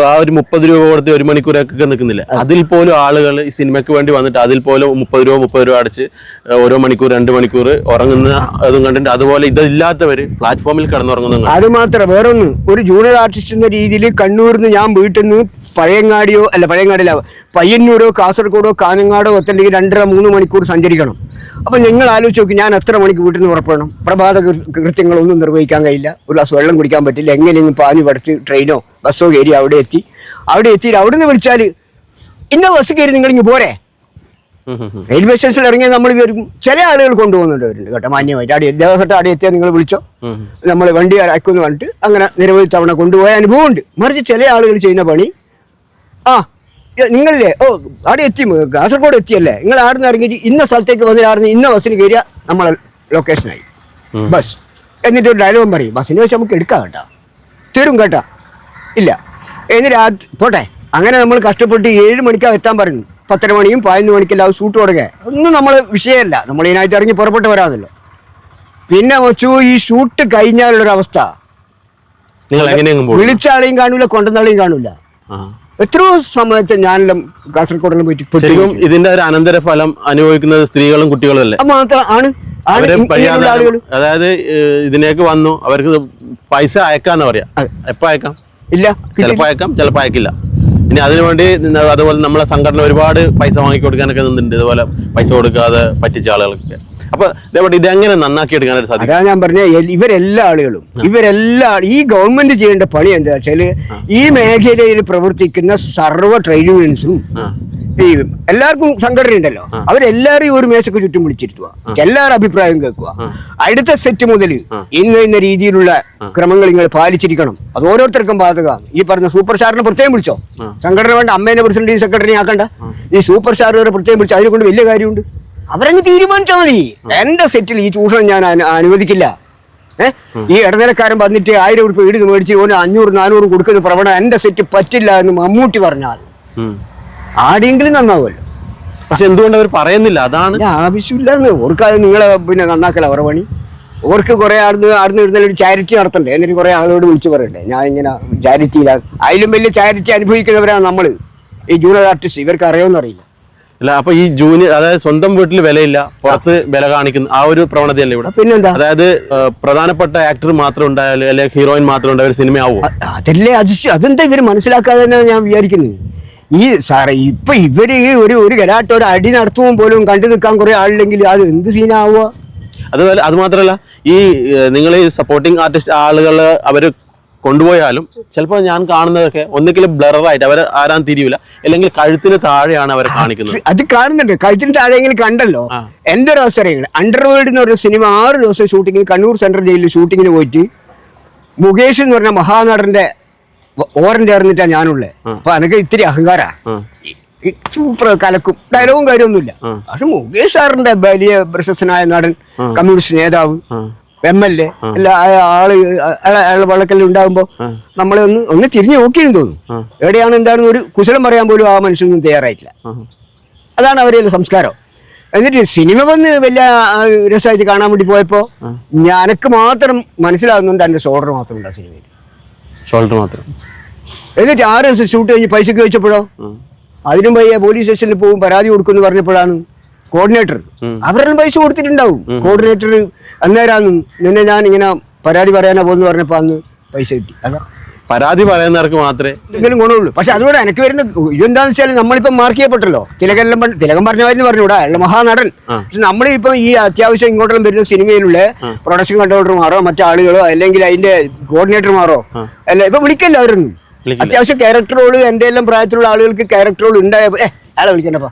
ആ ഒരു മുപ്പത് രൂപ കൊടുത്ത് ഒരു മണിക്കൂറൊക്കെ നിൽക്കുന്നില്ല അതിൽ പോലും ആളുകൾ ഈ സിനിമയ്ക്ക് വേണ്ടി വന്നിട്ട് അതിൽ പോലും മുപ്പത് രൂപ മുപ്പത് രൂപ അടച്ച് ഓരോ മണിക്കൂർ രണ്ട് മണിക്കൂർ ഉറങ്ങുന്ന അതും കണ്ടിട്ട് അതുപോലെ ഇതില്ലാത്തവർ പ്ലാറ്റ്ഫോമിൽ കിടന്നുറങ്ങുന്ന അത് മാത്രം വേറൊന്ന്. ഒരു ജൂനിയർ ആർട്ടിസ്റ്റ് എന്ന രീതിയിൽ കണ്ണൂരിൽ നിന്ന് ഞാൻ വീട്ടിൽ നിന്ന് പഴയങ്ങാടിയോ അല്ല പഴയങ്ങാടിയില്ല പയ്യന്നൂരോ കാസർഗോഡോ കാഞ്ഞങ്ങാടോ എത്തണ്ടെങ്കിൽ രണ്ടര മൂന്ന് മണിക്കൂർ സഞ്ചരിക്കണം. അപ്പം നിങ്ങൾ ആലോചിച്ച് നോക്കി ഞാൻ എത്ര മണിക്ക് വീട്ടിൽ നിന്ന് ഉറപ്പണം പ്രഭാത കൃത്യങ്ങളൊന്നും നിർവഹിക്കാൻ കഴിയില്ല. ഒരു ഗ്ലാസ് വെള്ളം കുടിക്കാൻ പറ്റില്ല. എങ്ങനെയെങ്കിലും പാഞ്ഞു പടച്ച് ട്രെയിനോ ബസ്സോ കയറി അവിടെ എത്തി. അവിടെ എത്തിയിട്ട് അവിടെ നിന്ന് വിളിച്ചാൽ ഇന്ന ബസ് കയറി നിങ്ങളിങ്ങ് പോരെ. റെയിൽവേ സ്റ്റേഷനിൽ ഇറങ്ങിയാൽ നമ്മൾ വരും ചില ആളുകൾ കൊണ്ടുപോകുന്നുണ്ട് അവരുണ്ട് കേട്ടോ മാന്യമായിട്ട്. അവിടെ ദേവസ്വത്തെ അവിടെ എത്തിയാൽ നിങ്ങൾ വിളിച്ചോ? നമ്മൾ വണ്ടി അയക്കുമെന്ന് പറഞ്ഞിട്ട് അങ്ങനെ നിരവധി തവണ കൊണ്ടുപോയ അനുഭവമുണ്ട്. മറിച്ച് ചില ആളുകൾ ചെയ്യുന്ന പണി ആ നിങ്ങളില്ലേ? ഓ അവിടെ എത്തി കാസർഗോഡ് എത്തിയല്ലേ? നിങ്ങൾ ആടുന്ന് ഇറങ്ങി ഇറങ്ങിയിട്ട് ഇന്ന സ്ഥലത്തേക്ക് വന്ന് ഇന്ന ബസ്സിന് കയറിയ നമ്മളെ ലൊക്കേഷനായി. ബസ്. എന്നിട്ട് ഒരു ഡയലോഗും പറയും. ബസ്സിന് വെച്ച് നമുക്ക് എടുക്കാം കേട്ടോ. തരും കേട്ടോ. ഇല്ല. എന്നിട്ട് പോട്ടെ. അങ്ങനെ നമ്മൾ കഷ്ടപ്പെട്ട് ഏഴ് മണിക്കാണ് എത്താൻ പറഞ്ഞു. പത്തര മണിയും പതിനൊന്ന് മണിക്കെല്ലാം സൂട്ട് തുടങ്ങുക ഒന്നും നമ്മൾ വിഷയമല്ല. നമ്മൾ ഇതിനായിട്ട് ഇറങ്ങി പുറപ്പെട്ട് വരാമല്ലോ പിന്നെ വെച്ചു ഈ ഷൂട്ട് കഴിഞ്ഞാലുള്ളൊരവസ്ഥ. നിങ്ങൾ എങ്ങനെയെങ്കിലും പോകും വിളിച്ച ആളെയും കാണൂല കൊണ്ടുവന്നാളെയും കാണൂല. എത്രയോ സമയത്ത് ഞാനെല്ലാം കാസർഗോഡെല്ലാം പോയിട്ട് ശരിക്കും ഇതിന്റെ ഒരു അനന്തരഫലം അനുഭവിക്കുന്നത് സ്ത്രീകളും കുട്ടികളും അല്ലേ മാത്രം ആണ് അതായത് ഇതിനേക്ക് ഇതിലേക്ക് വന്നു അവർക്ക് പൈസ അയക്കാന്ന് പറയാ. എപ്പോ അയക്കാം? ഇല്ല ചിലപ്പോ അയക്കാം ചിലപ്പോ അയക്കില്ല. ഇനി അതിനുവേണ്ടി അതുപോലെ നമ്മളെ സംഘടന ഒരുപാട് പൈസ വാങ്ങി കൊടുക്കാനൊക്കെ നിന്നുണ്ട് ഇതുപോലെ പൈസ കൊടുക്കാതെ പറ്റിച്ച ആളുകൾക്ക് അപ്പൊ ഇതേപോലെ ഇതെങ്ങനെ നന്നാക്കി എടുക്കാനായിട്ട് സാധിക്കും? അതാ ഞാൻ പറഞ്ഞ ഇവരെല്ലാ ആളുകളും ഇവരെല്ലാ ഈ ഗവൺമെന്റ് ചെയ്യേണ്ട പണി എന്താ വെച്ചാൽ ഈ മേഖലയിൽ പ്രവർത്തിക്കുന്ന സർവ ട്രേഡ് യൂണിയൻസും എല്ലാവർക്കും സംഘടന ഉണ്ടല്ലോ. അവരെല്ലാരെയും ഒരു മേശക്ക് ചുറ്റും വിളിച്ചിരുത്തുക എല്ലാവരും അഭിപ്രായം കേൾക്കുക അടുത്ത സെറ്റ് മുതൽ ഇന്ന ഇന്ന രീതിയിലുള്ള ക്രമങ്ങൾ നിങ്ങൾ പാലിച്ചിരിക്കണം. അത് ഓരോരുത്തർക്കും ബാധകമാണ്. ഈ പറഞ്ഞ സൂപ്പർ സ്റ്റാറിനെ പ്രത്യേകം വിളിച്ചോ? സംഘടന വേണ്ട അമ്മേനെ പ്രസിഡന്റ് സെക്രട്ടറി ആക്കണ്ട. ഈ സൂപ്പർ സ്റ്റാർ വരെ പ്രത്യേകം വിളിച്ച് അതിനെ കൊണ്ട് വലിയ കാര്യമുണ്ട്. അവരങ്ങ് തീരുമാനിച്ചാൽ മതി. എന്റെ സെറ്റിൽ ഈ ചൂഷണം ഞാൻ അനുവദിക്കില്ല. ഏഹ് ഈ ഇടനിലക്കാരൻ വന്നിട്ട് ആയിരം ഉറുപ്പ് വീട് മേടിച്ച് ഓന് അഞ്ഞൂറ് നാനൂറ് കൊടുക്കുന്ന പ്രവണ എന്റെ സെറ്റ് പറ്റില്ല എന്ന് മമ്മൂട്ടി പറഞ്ഞാൽ. ആടെങ്കിലും നന്നാവുമല്ലോ. പക്ഷെ എന്തുകൊണ്ട് അവർ പറയുന്നില്ല? അതാണ്. ആവശ്യമില്ല ഓർക്കാതെ നിങ്ങളെ പിന്നെ നന്നാക്കല അവരുടെ പണി ഓർക്ക് കുറെ ആടുന്ന് ആടുന്ന് ഇരുന്ന ഒരു ചാരിറ്റി നടത്തണ്ടേ? എന്നിട്ട് കുറെ ആളോട് വിളിച്ചു പറയണ്ടേ? ഞാൻ ഇങ്ങനെ ചാരിറ്റിയിലാണ് അതിലും വലിയ ചാരിറ്റി അനുഭവിക്കുന്നവരാണ് നമ്മൾ ഈ ജൂനിയർ ആർട്ടിസ്റ്റ് ഇവർക്ക് അറിയാമെന്ന് അറിയില്ല. അല്ല അപ്പൊ ഈ ജൂനിയർ അതായത് സ്വന്തം വീട്ടിൽ വിലയില്ല പുറത്ത് വില കാണിക്കുന്ന ആ ഒരു പ്രവണതയല്ലേ ഇവിടെ? പിന്നെന്താ? അതായത് പ്രധാനപ്പെട്ട ആക്ടർ മാത്രം ഉണ്ടായാലും അല്ലെങ്കിൽ ഹീറോയിൻ മാത്രം ഉണ്ടായ ഒരു സിനിമ ആവും അതല്ലേ അതിശയം അതെന്താ ഇവർ മനസ്സിലാക്കാതെ തന്നെ ഞാൻ വിചാരിക്കുന്നത്? ഈ സാറേ ഇപ്പൊ ഇവർ ഒരു ഒരു കലാട്ടോ ഒരു അടി നടത്തുമ്പോൾ പോലും കണ്ടു നിൽക്കാൻ കുറെ ആളില്ലെങ്കിൽ അത് എന്ത് സീനാവുക അതുപോലെ അത് മാത്രമല്ല ഈ നിങ്ങൾ ഈ സപ്പോർട്ടിങ് ആർട്ടിസ്റ്റ് ആളുകൾ അവർ കൊണ്ടുപോയാലും ചിലപ്പോൾ ഞാൻ കാണുന്നതൊക്കെ ഒന്നുകിൽ ബ്ലററായിട്ട് അവർ ആരാൻ തിരിയില്ല അല്ലെങ്കിൽ കഴുത്തിന് താഴെയാണ് അവരെ കാണിക്കുന്നത്. അത് കാണുന്നുണ്ട്. കഴുത്തിന് താഴെയെങ്കിലും കണ്ടല്ലോ. എന്റെ ഒരു അവസരങ്ങൾ അണ്ടർവേൾഡ് എന്ന് പറഞ്ഞ സിനിമ ആറ് ദിവസം ഷൂട്ടിങ്ങിന് കണ്ണൂർ സെൻട്രൽ ജയിലിൽ ഷൂട്ടിങ്ങിന് പോയിട്ട് മുകേഷ് എന്ന് പറഞ്ഞ മഹാനടന്റെ ഓരം ചേർന്നിട്ടാ ഞാനുള്ളത് അപ്പൊ എനിക്ക് ഇത്തിരി അഹങ്കാര. സൂപ്പർ കലക്കും. ഡയലോഗും കാര്യമൊന്നുമില്ല. പക്ഷെ മുകേഷ് സാറിന്റെ വലിയ പ്രശസ്തനായ നടൻ കമ്മ്യൂണിസ്റ്റ് നേതാവ് എം എൽ എ എല്ലാ ആൾ അയാളെ വള്ളക്കല്ലിൽ ഉണ്ടാകുമ്പോ നമ്മളെ ഒന്ന് ഒന്ന് തിരിഞ്ഞു നോക്കിയെന്ന് തോന്നുന്നു. എവിടെയാണ് എന്താണെന്ന് ഒരു കുശലം പറയാൻ പോലും ആ മനുഷ്യനൊന്നും തയ്യാറായിട്ടില്ല. അതാണ് അവരുടെ സംസ്കാരം. എന്നിട്ട് സിനിമ വന്ന് വലിയ രസമായിട്ട് കാണാൻ വേണ്ടി പോയപ്പോ ഞാനക്ക് മാത്രം മനസ്സിലാകുന്നുണ്ട് എന്റെ ഷോൾഡർ മാത്രം ഉണ്ട് ആ സിനിമയിൽ. ഷോൾഡർ മാത്രം. എന്നിട്ട് ആരും ഷൂട്ട് കഴിഞ്ഞ് പൈസക്ക് വെച്ചപ്പോഴോ ഉം. അതിനും വയ്യ പോലീസ് സ്റ്റേഷനിൽ പോകും പരാതി കൊടുക്കുമെന്ന് പറഞ്ഞപ്പോഴാണ് കോർഡിനേറ്റർ അവരെല്ലാം പൈസ കൊടുത്തിട്ടുണ്ടാവും. കോർഡിനേറ്റർ അന്നേരാന്ന് നിന്നെ ഞാൻ ഇങ്ങനെ പരാതി പറയാനാ പോകുന്നു പറഞ്ഞപ്പോ അന്ന് പൈസ കിട്ടി. അതാ. പരാതി പറയുന്നവർക്ക് മാത്രമേ എന്തെങ്കിലും ഗുണമുള്ളൂ. പക്ഷെ അതുകൂടെ എനിക്ക് വരുന്ന ഇതെന്താന്ന് വെച്ചാൽ നമ്മളിപ്പോ മാർക്ക് ചെയ്യപ്പെട്ടല്ലോ. തിലകെല്ലാം പണ്ട് തിലകം പറഞ്ഞവരെന്ന് പറഞ്ഞൂടാ അയാൾ മഹാനടൻ. പക്ഷെ നമ്മളിപ്പം ഈ അത്യാവശ്യം ഇങ്ങോട്ടെല്ലാം വരുന്ന സിനിമയിലുള്ള പ്രൊഡക്ഷൻ കൺട്രോളർമാരോ മറ്റാളുകളോ അല്ലെങ്കിൽ അതിന്റെ കോർഡിനേറ്റർമാരോ അല്ല ഇപ്പൊ വിളിക്കല്ലോ അവരൊന്നും. അത്യാവശ്യം ക്യാരക്ടർ റോൾ എന്റെ എല്ലാം പ്രായത്തിലുള്ള ആളുകൾക്ക് ക്യാരക്ടർ റോൾ ഉണ്ടായ അയാളെ വിളിക്കണ്ടപ്പാ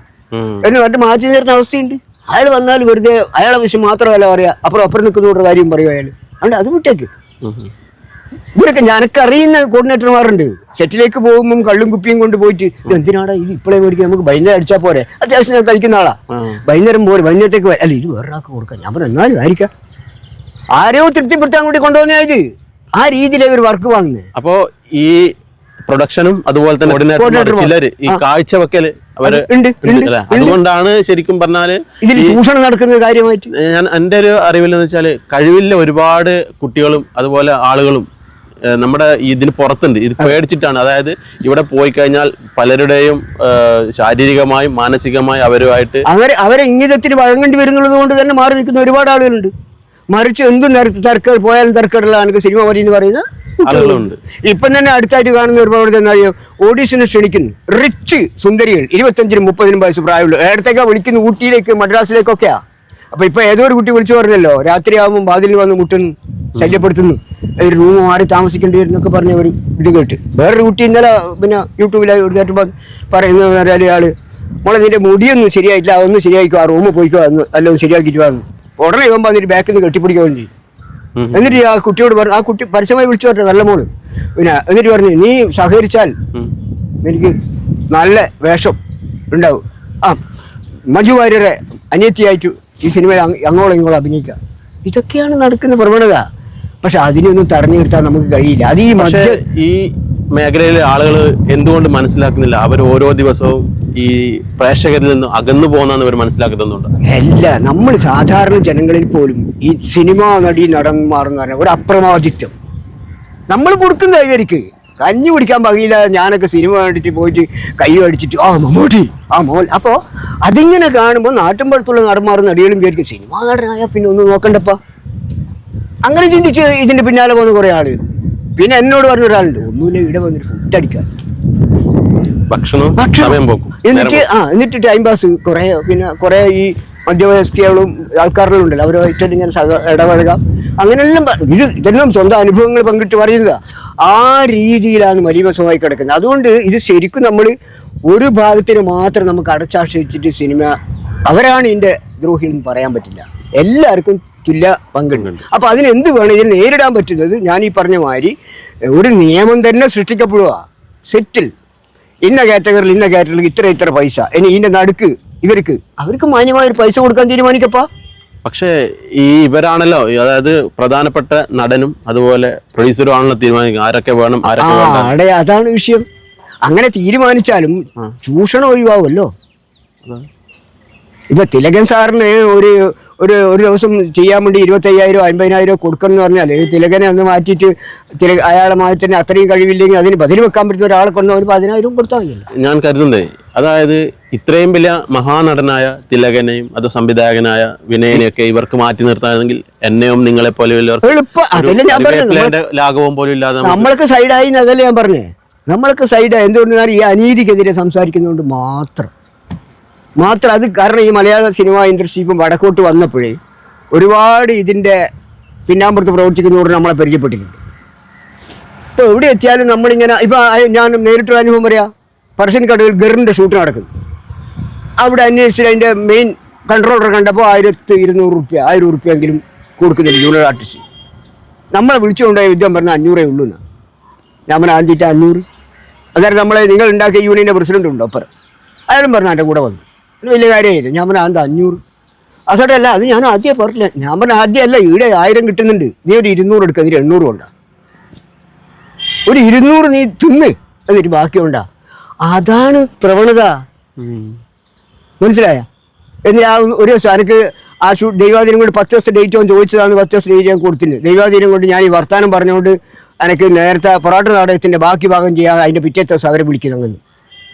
എന്നെ പറഞ്ഞിട്ട് മാറ്റി നേരുന്ന അവസ്ഥയുണ്ട്. അയാൾ വന്നാൽ വെറുതെ അയാളെ വിഷയം മാത്രമല്ല പറയാ. അപ്പുറം അപ്പുറം നിൽക്കുന്നവരുടെ കാര്യം പറയും അയാൾ അതുകൊണ്ട് അത് വിട്ടേക്ക്. ഇവരൊക്കെ ഞാനൊക്കെ അറിയുന്ന കോർഡിനേറ്റർമാരുണ്ട് സെറ്റിലേക്ക് പോകുമ്പോൾ കള്ളും കുപ്പിയും കൊണ്ട് പോയിട്ട് എന്തിനാടാ ഇത് ഇപ്പോഴേ മേടിക്കാൻ നമുക്ക് വൈകുന്നേരം അടിച്ചാൽ പോരെ. അത്യാവശ്യം ഞാൻ കഴിക്കുന്ന ആളാ. ഭയങ്കരം വൈകുന്നേരം പോരെ വൈകുന്നേരത്തേക്ക്. അല്ല ഇത് വേറൊരാൾക്ക് കൊടുക്കാം. ഞാൻ പറഞ്ഞു എന്നാലും ആയിരിക്കാം. ആരെയോ തൃപ്തിപ്പെടുത്താൻ കൂടി കൊണ്ടുവന്ന ഇത്. ആ രീതിയിലാണ് ഇവർ വർക്ക് വാങ്ങുന്നത് അപ്പോ ഈ പ്രൊഡക്ഷനും അതുപോലെ തന്നെ. ചിലര് ഈ കാഴ്ച വെക്കൽ അവർ. അതുകൊണ്ടാണ് ശരിക്കും പറഞ്ഞാൽ ചൂഷണം നടക്കുന്ന കാര്യമായിട്ട്. ഞാൻ എന്റെ ഒരു അറിവിൽ എന്ന് വെച്ചാൽ കഴിവില്ല ഒരുപാട് കുട്ടികളും അതുപോലെ ആളുകളും നമ്മുടെ ഇതിന് പുറത്തുണ്ട്. ഇത് പേടിച്ചിട്ടാണ്. അതായത് ഇവിടെ പോയി കഴിഞ്ഞാൽ പലരുടെയും ശാരീരികമായും മാനസികമായും അവരുമായിട്ട് അങ്ങനെ അവരെ ഇംഗിതത്തിന് വഴങ്ങേണ്ടി വരുന്നുള്ളത് കൊണ്ട് തന്നെ മാറി നിൽക്കുന്ന ഒരുപാട് ആളുകളുണ്ട്. മറിച്ച് എന്തും തർക്ക തർക്കം പോയാലും തർക്കമുള്ള എനിക്ക് സിനിമ മതി എന്ന് പറയുന്ന ഇപ്പം തന്നെ അടുത്തായിട്ട് കാണുന്ന ഒരുപാട് അറിയോ ഓഡീഷന് ക്ഷണിക്കുന്നു. റിച്ച് സുന്ദരികൾ. ഇരുപത്തഞ്ചിനും മുപ്പതിനും വയസ്സ് പ്രായമുള്ളൂ. ഏടത്തേക്കാ വിളിക്കുന്നു ഊട്ടിയിലേക്ക് മദ്രാസിലേക്കൊക്കെയാ. അപ്പൊ ഇപ്പൊ ഏതോ ഒരു കുട്ടി വിളിച്ചു പറഞ്ഞല്ലോ രാത്രിയാകുമ്പോൾ വാതിൽ വന്ന് മുട്ടുന്നു ശല്യപ്പെടുത്തുന്നു. ഒരു റൂം മാറി താമസിക്കേണ്ടി വരുന്നൊക്കെ പറഞ്ഞ ഒരു ഇത് കേട്ട്. വേറൊരു കുട്ടി ഇന്നലെ പിന്നെ യൂട്യൂബിലായിട്ട് ഒരു കേട്ടപ്പോൾ പറയുന്നത് പറഞ്ഞാൽ ആൾ മോളെ നിന്റെ മുടിയൊന്നും ശരിയായിട്ടില്ല അതൊന്നും ശരിയായിക്കോ ആ റൂമ് പോയിക്കോ എന്ന് എല്ലാം ശരിയാക്കിയിട്ട് വന്നു ഉടനെ ഇവൻ വന്നിട്ട് ബാക്കിൽ നിന്ന് കെട്ടിപ്പിടിക്കുകയും ചെയ്യും. എന്നിട്ട് ആ കുട്ടിയോട് പറഞ്ഞു ആ കുട്ടി പരസ്യമായി വിളിച്ചു പറഞ്ഞു നല്ല മോൾ. പിന്നെ എന്നിട്ട് പറഞ്ഞു നീ സഹകരിച്ചാൽ എനിക്ക് നല്ല വേഷം ഉണ്ടാവും. ആ മഞ്ജു വാര്യരെ അനിയത്തിയായിട്ട് ഈ സിനിമയിൽ അങ്ങ് അങ്ങോളം ഇങ്ങോളം അഭിനയിക്കാം ഇതൊക്കെയാണ് നടക്കുന്ന പ്രവണത. പക്ഷെ അതിനൊന്നും തടഞ്ഞു നിർത്താൻ നമുക്ക് കഴിയില്ല. അത് ഈ ഈ മേഖലയിലെ ആളുകൾ എന്തുകൊണ്ട് മനസ്സിലാക്കുന്നില്ല? അവർ ഓരോ ദിവസവും ഈ പ്രേക്ഷകരിൽ നിന്ന് അകന്നു പോകുന്നതെന്ന് ഇവർ മനസ്സിലാക്കുന്നുണ്ട് അല്ല നമ്മൾ സാധാരണ ജനങ്ങളിൽ പോലും ഈ സിനിമാ നടി നടന്മാർ എന്ന് പറഞ്ഞ ഒരു അപ്രമാദിത്വം. നമ്മൾ കൊടുക്കുന്ന ഇവർക്ക് കഞ്ഞി കുടിക്കാൻ പകയില്ല ഞാനൊക്കെ സിനിമ കണ്ടിട്ട് പോയിട്ട് കൈ അടിച്ചിട്ട് ആ മമ്മൂട്ടി ആ മോൾ. അപ്പോൾ അതിങ്ങനെ കാണുമ്പോൾ നാട്ടിൻപുറത്തുള്ള നടന്മാർ നടികളും വിചാരിക്കും സിനിമാ നടനായ പിന്നെ ഒന്ന് നോക്കണ്ടപ്പാ. അങ്ങനെ ചിന്തിച്ച് ഇതിന്റെ പിന്നാലെ പോകുന്ന കുറേ ആൾ പിന്നെ എന്നോട് പറഞ്ഞ ഒരാളുണ്ട് ഒന്നുമില്ല ഇവിടെ വന്നിട്ട് ഫുഡ് അടിക്കാൻ. ഭക്ഷണം. സമയം പോക്കും. എന്നിട്ട് ആ എന്നിട്ട് ടൈം പാസ് കുറെ പിന്നെ കുറെ ഈ മധ്യവയസ്കകളും ആൾക്കാരെല്ലാം ഉണ്ടല്ലോ അവരുമായിട്ട് ഇങ്ങനെ ഇടപഴകാം. അങ്ങനെയെല്ലാം ഇത് ഇതെല്ലാം സ്വന്തം അനുഭവങ്ങൾ പങ്കിട്ട് പറയുന്നതാ. ആ രീതിയിലാണ് മലീമസമായി കിടക്കുന്നത്. അതുകൊണ്ട് ഇത് ശരിക്കും നമ്മൾ ഒരു ഭാഗത്തിന് മാത്രം നമുക്ക് അടച്ചാശ്രയിച്ചിട്ട് സിനിമ അവരാണ് ഇതിന്റെ ദ്രോഹികൾ എന്ന് പറയാൻ പറ്റില്ല. എല്ലാവർക്കും തുല്യ പങ്കുണ്ട്. അപ്പൊ അതിന് എന്ത് വേണം? ഇതിനെ നേരിടാൻ പറ്റുന്നത് ഞാൻ ഈ പറഞ്ഞ മാതിരി ഒരു നിയമം തന്നെ സൃഷ്ടിക്കപ്പെടുക സെറ്റിൽ ഇന്ന കാറ്റഗറിയിൽ ഇന്ന കാറ്റഗറിയിൽ ഇത്ര ഇത്ര പൈസ. ഇനി ഇതിന്റെ നടുക്ക് ഇവർക്ക് അവർക്ക് മാന്യമായ ഒരു പൈസ കൊടുക്കാൻ തീരുമാനിക്കപ്പാ? പക്ഷേ ഈ ഇവരാണല്ലോ അതായത് പ്രധാനപ്പെട്ട നടനും അതുപോലെ പ്രൊഡ്യൂസറും ആണല്ലോ തീരുമാനിക്കുക ആരൊക്കെ വേണം ആരൊക്കെ വേണ്ട. അതാണ് വിഷയം. അങ്ങനെ തീരുമാനിച്ചാലും. ചൂഷണം ഒഴിവാകുമല്ലോ ഇപ്പൊ തിലകൻ സാറിന് ഒരു ഒരു ഒരു ദിവസം ചെയ്യാൻ വേണ്ടി ഇരുപത്തയ്യായിരം അമ്പതിനായിരം കൊടുക്കണം എന്ന് പറഞ്ഞാൽ തിലകനെ ഒന്ന് മാറ്റിയിട്ട് തില അയാളെ മാറ്റി തന്നെ അത്രയും കഴിവില്ലെങ്കിൽ അതിന് ബദൽ വെക്കാൻ പറ്റുന്ന ഒരാളെ കൊണ്ട് ഒരു പതിനായിരം കൊടുത്താൽ മതിയല്ലോ. ഞാൻ കരുതുന്നേ അതായത് ഇത്രയും വലിയ മഹാനടനായ തിലകനെയും അത് സംവിധായകനായ വിനയനെയൊക്കെ ഇവർക്ക് മാറ്റി നിർത്താനെങ്കിൽ എന്നെയും നിങ്ങളെ പോലെ അതല്ലേ ലാഘവം പോലും ഇല്ലാതെ നമ്മൾക്ക് സൈഡായി എന്നതല്ലേ ഞാൻ പറഞ്ഞേ. നമ്മൾക്ക് സൈഡായി. എന്തുകൊണ്ടാണ് ഈ അനീതിക്കെതിരെ സംസാരിക്കുന്നതുകൊണ്ട് മാത്രം. മാത്രം അത് കാരണം ഈ മലയാള സിനിമ ഇൻഡസ്ട്രി ഇപ്പം വടക്കോട്ട് വന്നപ്പോഴേ ഒരുപാട് ഇതിന്റെ പിന്നാമ്പുറത്ത് പ്രവർത്തിക്കുന്നവർ നമ്മളെ പരിചയപ്പെട്ടിട്ടുണ്ട്. ഇപ്പോൾ എവിടെ എത്തിയാലും നമ്മളിങ്ങനെ ഇപ്പം ഞാൻ നേരിട്ടൊരു അനുഭവം പറയാം. പറശ്ശൻ കടവിൽ ഗറിന്റെ ഷൂട്ട് നടക്കുന്നു. അവിടെ അന്വേഷിച്ചിട്ട് അതിന്റെ മെയിൻ കൺട്രോളർ കണ്ടപ്പോൾ ആയിരത്തി ഇരുന്നൂറ് റുപ്യ ആയിരം റുപ്യ എങ്കിലും കൊടുക്കുന്നില്ല ജൂനിയർ ആർട്ടിസ്റ്റ് നമ്മളെ വിളിച്ചുകൊണ്ടായ യുദ്ധം പറഞ്ഞ അഞ്ഞൂറേ ഉള്ളൂ എന്നാണ് ഞാൻ പറഞ്ഞ ആദ്യത്തെ അഞ്ഞൂറ്. അതായത് നമ്മളെ നിങ്ങൾ ഉണ്ടാക്കിയ യൂണിയന്റെ പ്രസിഡന്റ് ഉണ്ടോ? അപ്പുറം. അയാളും പറഞ്ഞു എന്റെ കൂടെ വന്നു. വലിയ കാര്യമായില്ല ഞാൻ പറഞ്ഞ എന്താ അഞ്ഞൂറ്? അസോട്ടെ അല്ല അത് ഞാൻ ആദ്യം പറഞ്ഞില്ല ഞാൻ പറഞ്ഞ ആദ്യം അല്ല ഈടെ ആയിരം കിട്ടുന്നുണ്ട്. നീ ഒരു ഇരുന്നൂറ് എടുക്കുക എന്നിട്ട് എണ്ണൂറ് കൊണ്ടാ. ഒരു ഇരുന്നൂറ് നീ തിന്ന് എന്നിട്ട് ബാക്കിയുണ്ടാ അതാണ് പ്രവണത. മനസ്സിലായ? എന്നിട്ട് ആ ഒരു ദിവസം എനിക്ക് ആ ഷൂ ദൈവാധീനം കൊണ്ട് പത്ത് ദിവസത്തെ ഡേറ്റ് അവൻ ചോദിച്ചതാണ് പത്ത് ദിവസത്തെ ഡേറ്റ് ഞാൻ കൊടുത്തില്ല. ദൈവാധീനം കൊണ്ട് ഞാൻ ഈ വർത്താനം പറഞ്ഞുകൊണ്ട് എനിക്ക് നേരത്തെ പൊറാട്ട നാടകത്തിന്റെ ബാക്കി ഭാഗം ചെയ്യാൻ അതിന്റെ പിറ്റേ ദിവസം അവരെ വിളിക്കുന്നു. അങ്ങനെ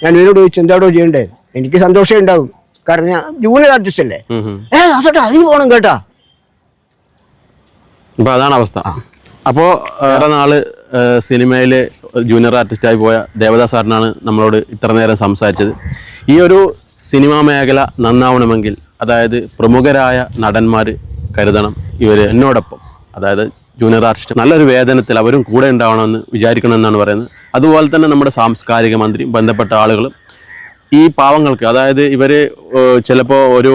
ഞാൻ ഇവരോട് ചോദിച്ചു എന്താടോ ചെയ്യേണ്ടത് എനിക്ക് സന്തോഷമേ ഉണ്ടാവും. കാരണം ഞാൻ ജൂനിയർ ആർട്ടിസ്റ്റ് അല്ലേ. ഏ അസട്ടെ അതിന് പോകണം കേട്ടാ. അപ്പൊ അതാണ് അവസ്ഥ. അപ്പോ നാൾ സിനിമയിൽ ജൂനിയർ ആർട്ടിസ്റ്റായി പോയ ദേവദാസ് സാറിനാണ് നമ്മളോട് ഇത്ര നേരം സംസാരിച്ചത്. ഈ ഒരു സിനിമാ മേഖല നന്നാവണമെങ്കിൽ അതായത് പ്രമുഖരായ നടന്മാർ കരുതണം. ഇവർ എന്നോടൊപ്പം അതായത് ജൂനിയർ ആർട്ടിസ്റ്റ്. നല്ലൊരു വേതനത്തിൽ അവരും കൂടെ ഉണ്ടാവണമെന്ന് വിചാരിക്കണമെന്നാണ് പറയുന്നത്. അതുപോലെ തന്നെ നമ്മുടെ സാംസ്കാരിക മന്ത്രിയും ബന്ധപ്പെട്ട ആളുകളും ഈ പാവങ്ങൾക്ക് അതായത് ഇവർ ചിലപ്പോൾ ഒരു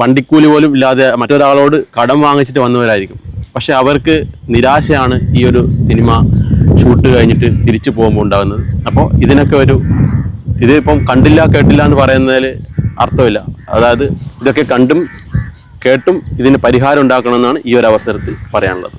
വണ്ടിക്കൂലി പോലും ഇല്ലാതെ മറ്റൊരാളോട് കടം വാങ്ങിച്ചിട്ട് വന്നവരായിരിക്കും. പക്ഷെ അവർക്ക് നിരാശയാണ് ഈ ഒരു സിനിമ ഷൂട്ട് കഴിഞ്ഞിട്ട് തിരിച്ചു പോകുമ്പോൾ ഉണ്ടാകുന്നത്. അപ്പോൾ ഇതിനൊക്കെ ഒരു ഇതിപ്പം കണ്ടില്ല കേട്ടില്ല എന്ന് പറയുന്നതിൽ അർത്ഥമില്ല. അതായത് ഇതൊക്കെ കണ്ടും കേട്ടും ഇതിന് പരിഹാരം ഉണ്ടാക്കണമെന്നാണ് ഈ ഒരു അവസരത്തിൽ പറയാനുള്ളത്.